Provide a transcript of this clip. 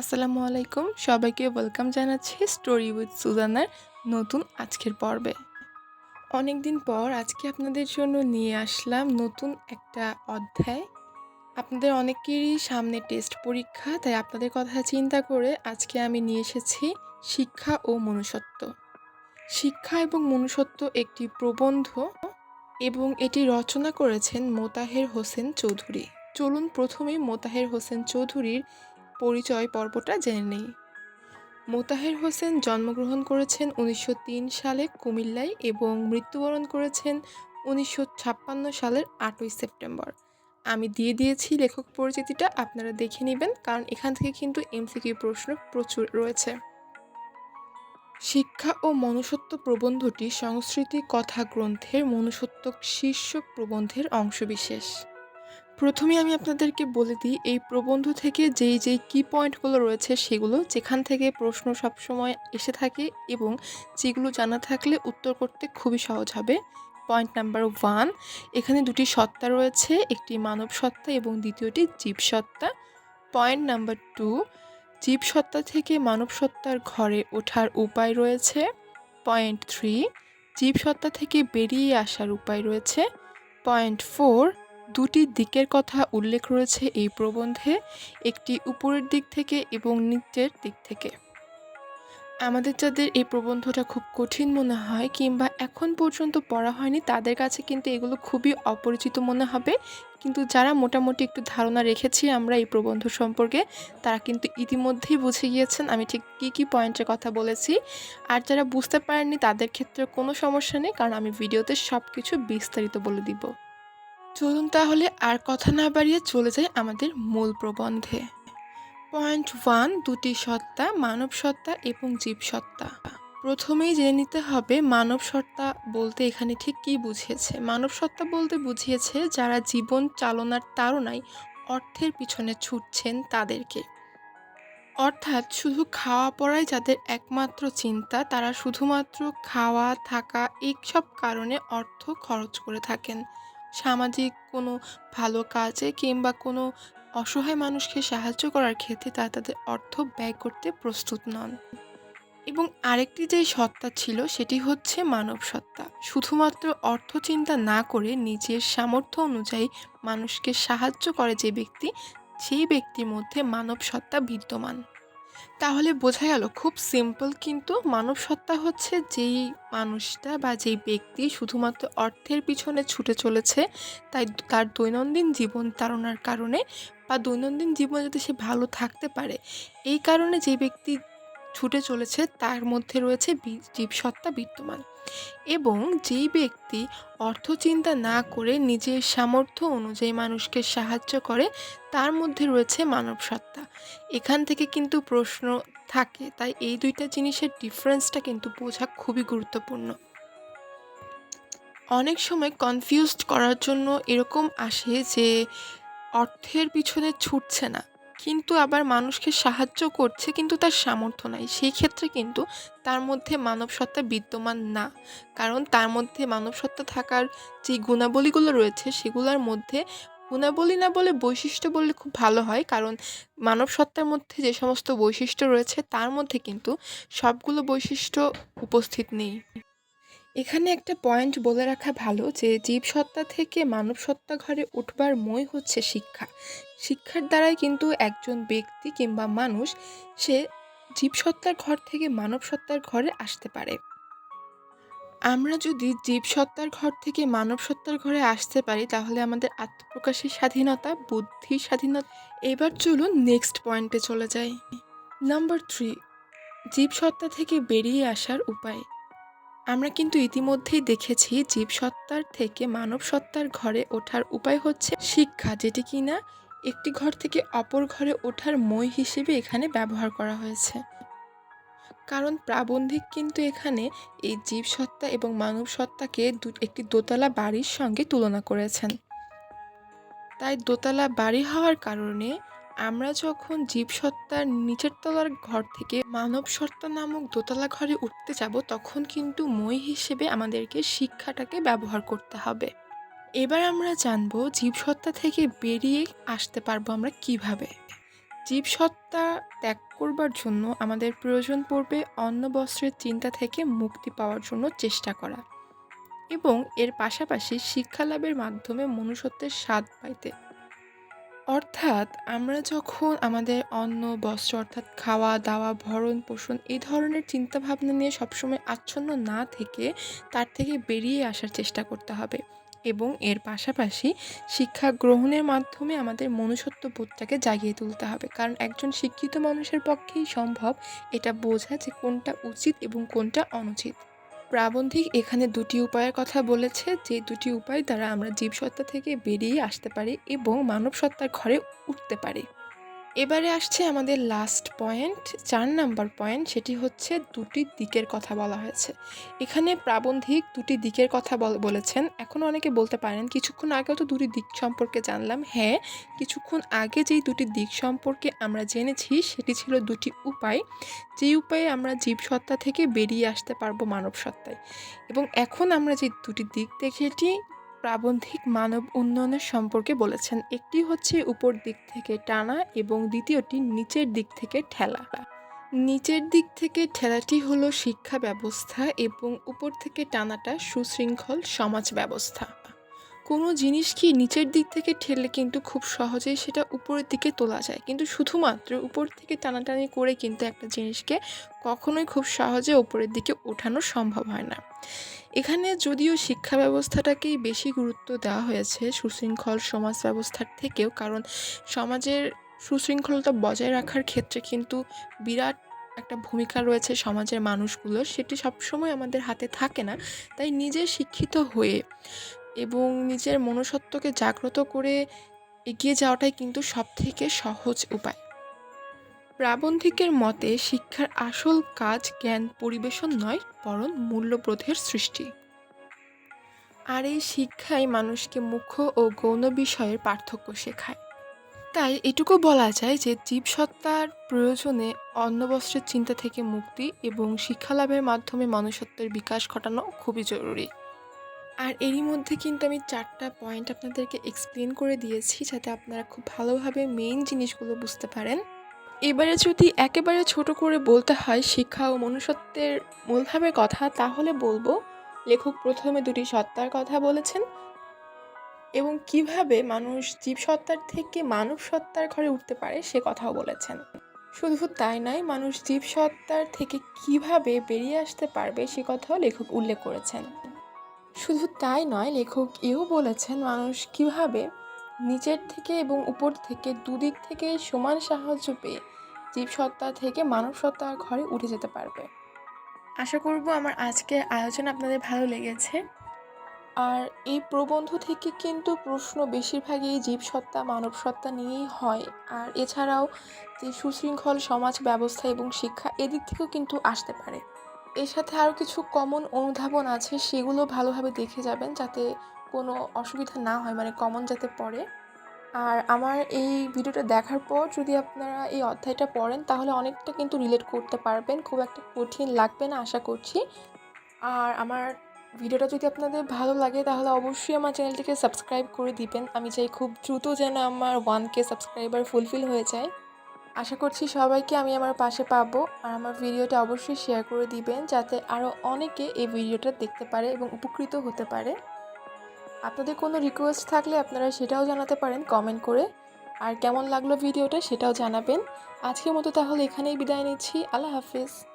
আসসালামু আলাইকুম। সবাইকে ওয়েলকাম জানাচ্ছি স্টোরি উইথ সুজানার নতুন আজকের পর্বে। অনেক দিন পর আজকে আপনাদের জন্য নিয়ে আসলাম নতুন একটা অধ্যায়। আপনাদের অনেকেরই সামনে টেস্ট পরীক্ষা, তাই আপনাদের কথা চিন্তা করে আজকে আমি নিয়ে এসেছি শিক্ষা ও মনুষ্যত্ব। শিক্ষা এবং মনুষ্যত্ব একটি প্রবন্ধ এবং এটি রচনা করেছেন মোতাহের হোসেন চৌধুরী। চলুন প্রথমে মোতাহের হোসেন চৌধুরীর পরিচয় পর্বটা জেনে নেই। মোতাহের হোসেন জন্মগ্রহণ করেছেন উনিশশো তিন সালে কুমিল্লায় এবং মৃত্যুবরণ করেছেন উনিশশো ছাপ্পান্ন সালের আটই সেপ্টেম্বর। আমি দিয়ে দিয়েছি লেখক পরিচিতিটা, আপনারা দেখে নেবেন, কারণ এখান থেকে কিন্তু এমসিকিউ প্রশ্ন প্রচুর রয়েছে। শিক্ষা ও মনুষ্যত্ব প্রবন্ধটি সংস্কৃতি কথা গ্রন্থের মনুষ্যত্ব শীর্ষক প্রবন্ধের অংশবিশেষ। প্রথমে আমি আপনাদেরকে বলে দিই, এই প্রবন্ধ থেকে যেই যেই কি পয়েন্টগুলো রয়েছে সেগুলো যেখান থেকে প্রশ্ন সবসময় এসে থাকে এবং যেগুলো জানা থাকলে উত্তর করতে খুবই সহজ হবে। পয়েন্ট নাম্বার ওয়ান এখানে দুটি সত্তা রয়েছে, একটি মানব সত্তা এবং দ্বিতীয়টি জীবসত্তা পয়েন্ট নাম্বার টু জীবসত্তা থেকে মানব সত্তার ঘরে ওঠার উপায় রয়েছে। পয়েন্ট থ্রি জীবসত্তা থেকে বেরিয়ে আসার উপায় রয়েছে। পয়েন্ট ফোর দুটি দিকের কথা উল্লেখ রয়েছে এই প্রবন্ধে, একটি উপরের দিক থেকে এবং নিচের দিক থেকে। আমাদের যাদের এই প্রবন্ধটা খুব কঠিন মনে হয় কিংবা এখন পর্যন্ত পড়া হয়নি, তাদের কাছে কিন্তু এগুলো খুবই অপরিচিত মনে হবে। কিন্তু যারা মোটামুটি একটু ধারণা রেখেছি আমরা এই প্রবন্ধ সম্পর্কে, তারা কিন্তু ইতিমধ্যেই বুঝে গিয়েছেন আমি ঠিক কী কী পয়েন্টের কথা বলেছি। আর যারা বুঝতে পারেননি তাদের ক্ষেত্রে কোনো সমস্যা নেই, কারণ আমি ভিডিওতে সব কিছু বিস্তারিত বলে দিব। চলুন তাহলে আর কথা না বাড়িয়ে চলে যাই আমাদের মূল প্রবন্ধে। পয়েন্ট ওয়ান দুটি সত্তা, মানব সত্তা এবং জীব সত্তা। প্রথমেই জেনে নিতে হবে মানব সত্তা বলতে এখানে ঠিক কী বুঝিয়েছে। মানব সত্তা বলতে বুঝিয়েছে যারা জীবন চালনার তাড়নায় অর্থের পিছনে ছুটছেন তাদেরকে। অর্থাৎ শুধু খাওয়া পড়াই যাদের একমাত্র চিন্তা, তারা শুধুমাত্র খাওয়া, থাকা, এইসব কারণে অর্থ খরচ করে থাকেন। সামাজিক কোনো ভালো কাজে কিংবা কোনো অসহায় মানুষকে সাহায্য করার ক্ষেত্রে তারা তাদের অর্থ ব্যয় করতে প্রস্তুত নন। এবং আরেকটি যে সত্তা ছিল, সেটি হচ্ছে মানব সত্তা। শুধুমাত্র অর্থ চিন্তা না করে নিজের সামর্থ্য অনুযায়ী মানুষকে সাহায্য করে যে ব্যক্তি, সেই ব্যক্তির মধ্যে মানব সত্তা বিদ্যমান। তাহলে বোঝা গেল খুব সিম্পল কিন্তু মানব সত্তা হচ্ছে যেই মানুষটা বা যেই ব্যক্তি শুধুমাত্র অর্থের পিছনে ছুটে চলেছে, তাই তার দৈনন্দিন জীবন তাড়নার কারণে বা দৈনন্দিন জীবনে যাতে সে ভালো থাকতে পারে, এই কারণে যে ব্যক্তি ছুটে চলেছে তার মধ্যে রয়েছে জীবসত্তা বিদ্যমান। এবং যেই ব্যক্তি অর্থ চিন্তা না করে নিজের সামর্থ্য অনুযায়ী মানুষকে সাহায্য করে, তার মধ্যে রয়েছে মানব সত্তা এখান থেকে কিন্তু প্রশ্ন থাকে, তাই এই দুইটা জিনিসের ডিফারেন্সটা কিন্তু বোঝা খুবই গুরুত্বপূর্ণ। অনেক সময় কনফিউজড করার জন্য এরকম আসে যে, অর্থের পিছনে ছুটছে না। কিন্তু আবার মানুষকে সাহায্য করছে কিন্তু তার সামর্থ্য নাই। সেই ক্ষেত্রে কিন্তু তার মধ্যে মানব সত্তা বিদ্যমান না। কারণ তার মধ্যে মানব সত্তা থাকার যে গুণাবলীগুলো রয়েছে সেগুলোর মধ্যে গুণাবলী না বলে বৈশিষ্ট্য বললে খুব ভালো হয়। কারণ মানব সত্তার মধ্যে যে সমস্ত বৈশিষ্ট্য রয়েছে তার মধ্যে কিন্তু সবগুলো বৈশিষ্ট্য উপস্থিত নেই। এখানে একটা পয়েন্ট বলে রাখা ভালো যে জীবসত্তা থেকে মানব সত্তা ঘরে উঠবার মই হচ্ছে শিক্ষা। শিক্ষার দ্বারাই কিন্তু একজন ব্যক্তি কিংবা মানুষ সে জীবসত্তার ঘর থেকে মানব সত্তার ঘরে আসতে পারে। আমরা যদি জীবসত্তার ঘর থেকে মানব সত্তার ঘরে আসতে পারি, তাহলে আমাদের আত্মপ্রকাশের স্বাধীনতা, বুদ্ধির স্বাধীনতা, এবার চলুন নেক্সট পয়েন্টে চলে যাই। নাম্বার থ্রি জীবসত্তা থেকে বেরিয়ে আসার উপায়। আমরা কিন্তু ইতিমধ্যেই দেখেছি জীবসত্তার থেকে মানব সত্তার ঘরে ওঠার উপায় হচ্ছে শিক্ষা, যেটি কিনা একটি ঘর থেকে অপর ঘরে ওঠার মই হিসেবে এখানে ব্যবহার করা হয়েছে। কারণ প্রাবন্ধিক কিন্তু এখানে এই জীবসত্তা এবং মানব সত্তাকে একটি দোতলা বাড়ির সঙ্গে তুলনা করেছেন। তাই দোতলা বাড়ি হওয়ার কারণে আমরা যখন জীবসত্তার নিচের তলার ঘর থেকে মানব সত্তা নামক দোতলা ঘরে উঠতে যাব, তখন কিন্তু মই হিসেবে আমাদেরকে শিক্ষাটাকে ব্যবহার করতে হবে। এবার আমরা জানব জীবসত্তা থেকে বেরিয়ে আসতে পারব আমরা কীভাবে। জীবসত্তা ত্যাগ করবার জন্য আমাদের প্রয়োজন পড়বে অন্ন বস্ত্রের চিন্তা থেকে মুক্তি পাওয়ার জন্য চেষ্টা করা এবং এর পাশাপাশি শিক্ষালাভের মাধ্যমে মনুষ্যত্বের স্বাদ পাইতে। অর্থাৎ আমরা যখন আমাদের অন্ন, বস্ত্র অর্থাৎ খাওয়া, দাওয়া, ভরণ, পোষণ এই ধরনের চিন্তাভাবনা নিয়ে সবসময় আচ্ছন্ন না থেকে তার থেকে বেরিয়ে আসার চেষ্টা করতে হবে এবং এর পাশাপাশি শিক্ষা গ্রহণের মাধ্যমে আমাদের মনুষ্যত্ব বোধটাকে জাগিয়ে তুলতে হবে। কারণ একজন শিক্ষিত মানুষের পক্ষেই সম্ভব এটা বোঝা যে কোনটা উচিত এবং কোনটা অনুচিত। প্রাবন্ধিক এখানে দুটি উপায়ের কথা বলেছে। যে দুটি উপায় দ্বারা আমরা জীবসত্তা থেকে বেরিয়ে আসতে পারি এবং মানব সত্তার ঘরে উঠতে পারি। এবারে আসছে আমাদের লাস্ট পয়েন্ট চার নাম্বার পয়েন্ট সেটি হচ্ছে দুটি দিকের কথা বলা হয়েছে। এখানে প্রাবন্ধিক দুটি দিকের কথা বল- বলেছেন। এখন অনেকে বলতে পারেন, কিছুক্ষণ আগেও তো দুটি দিক সম্পর্কে জানলাম। হ্যাঁ কিছুক্ষণ আগে যেই দুটি দিক সম্পর্কে আমরা জেনেছি, সেটি ছিল দুটি উপায়। যেই উপায়ে আমরা জীবসত্তা থেকে বেরিয়ে আসতে পারব মানব সত্তায় এবং এখন আমরা যে দুটি দিক দেখেছি প্রাবন্ধিক মানব উন্নয়নের সম্পর্কে বলেছেন। একটি হচ্ছে উপর দিক থেকে টানা এবং দ্বিতীয়টি নিচের দিক থেকে ঠেলা। নিচের দিক থেকে ঠেলাটি হলো শিক্ষা ব্যবস্থা এবং উপর থেকে টানাটা সুশৃঙ্খল সমাজ ব্যবস্থা। কোনো জিনিস কি নিচের দিক থেকে ঠেললে কিন্তু খুব সহজেই সেটা উপরের দিকে তোলা যায়। কিন্তু শুধুমাত্র উপর থেকে টানাটানি করে কিন্তু একটা জিনিসকে কখনোই খুব সহজে উপরের দিকে ওঠানো সম্ভব হয় না। এখানে যদিও শিক্ষা ব্যবস্থাটাকেই বেশি গুরুত্ব দেওয়া হয়েছে সুশৃঙ্খল সমাজ ব্যবস্থার থেকেও, কারণ সমাজের সুশৃঙ্খলতা বজায় রাখার ক্ষেত্রে কিন্তু বিরাট একটা ভূমিকা রয়েছে সমাজের মানুষগুলোর। সেটি সবসময় আমাদের হাতে থাকে না, তাই নিজে শিক্ষিত হয়ে এবং নিজের মনুষ্যত্বকে জাগ্রত করে এগিয়ে যাওয়াটাই কিন্তু সবথেকে সহজ উপায়। প্রাবন্ধিকের মতে, শিক্ষার আসল কাজ জ্ঞান পরিবেশন নয়, বরং মূল্যবোধের সৃষ্টি। আর এই শিক্ষাই মানুষকে মুখ্য ও গৌণ বিষয়ের পার্থক্য শেখায়। তাই এটুকু বলা যায় যে, জীবসত্তার প্রয়োজনে অন্নবস্ত্রের চিন্তা থেকে মুক্তি এবং শিক্ষালাভের মাধ্যমে মনুষ্যত্বের বিকাশ ঘটানো খুবই জরুরি। আর এরই মধ্যে কিন্তু আমি চারটা পয়েন্ট আপনাদেরকে এক্সপ্লেন করে দিয়েছি যাতে আপনারা খুব ভালোভাবে মেইন জিনিসগুলো বুঝতে পারেন। এবারে যদি একেবারে ছোট করে বলতে হয় শিক্ষা ও মনুষ্যত্বের মূলভাবের কথা, তাহলে বলব লেখক প্রথমে দুটি সত্তার কথা বলেছেন এবং কীভাবে মানুষ জীবসত্তার থেকে মানব সত্তার ঘরে উঠতে পারে সে কথাও বলেছেন। শুধু তাই নয়, মানুষ জীবসত্তার থেকে কীভাবে বেরিয়ে আসতে পারবে সে কথাও লেখক উল্লেখ করেছেন। শুধু তাই নয়, লেখক এও বলেছেন, মানুষ কীভাবে নিচের থেকে এবং উপর থেকে দুদিক থেকে সমান সাহায্য পেয়ে জীবসত্তা থেকে মানব সত্তার ঘরে উঠে যেতে পারবে। আশা করব আমার আজকের আয়োজন আপনাদের ভালো লেগেছে। আর এই প্রবন্ধ থেকে কিন্তু প্রশ্ন বেশিরভাগই জীবসত্তা মানব সত্তা নিয়েই হয়। আর এছাড়াও যে সুশৃঙ্খল সমাজ ব্যবস্থা এবং শিক্ষা এদিক থেকেও কিন্তু আসতে পারে। এর সাথে আরও কিছু কমন অনুধাবন আছে, সেগুলো ভালোভাবে দেখে যাবেন যাতে কোনো অসুবিধা না হয় মানে কমন যাতে পড়ে। আর আমার এই ভিডিওটা দেখার পর যদি আপনারা এই অধ্যায়টা পড়েন, তাহলে অনেকটা কিন্তু রিলেট করতে পারবেন, খুব একটা কঠিন লাগবে না, আশা করছি। আর আমার ভিডিওটা যদি আপনাদের ভালো লাগে, তাহলে অবশ্যই আমার চ্যানেলটিকে সাবস্ক্রাইব করে দিবেন। আমি চাই খুব দ্রুত যেন আমার ওয়ান কে সাবস্ক্রাইবার ফুলফিল হয়ে যায়। আশা করছি সবাইকে আমি আমার পাশে পাবো আর আমার ভিডিওটা অবশ্যই শেয়ার করে দিবেন যাতে আরও অনেকে এই ভিডিওটা দেখতে পারে এবং উপকৃত হতে পারে। আপনাদের কোনো রিকোয়েস্ট থাকলে আপনারা সেটাও জানাতে পারেন কমেন্ট করে। আর কেমন লাগল ভিডিওটা সেটাও জানাবেন। আজকের মতো তাহলে এখানেই বিদায় নিচ্ছি। আল্লাহ হাফিজ।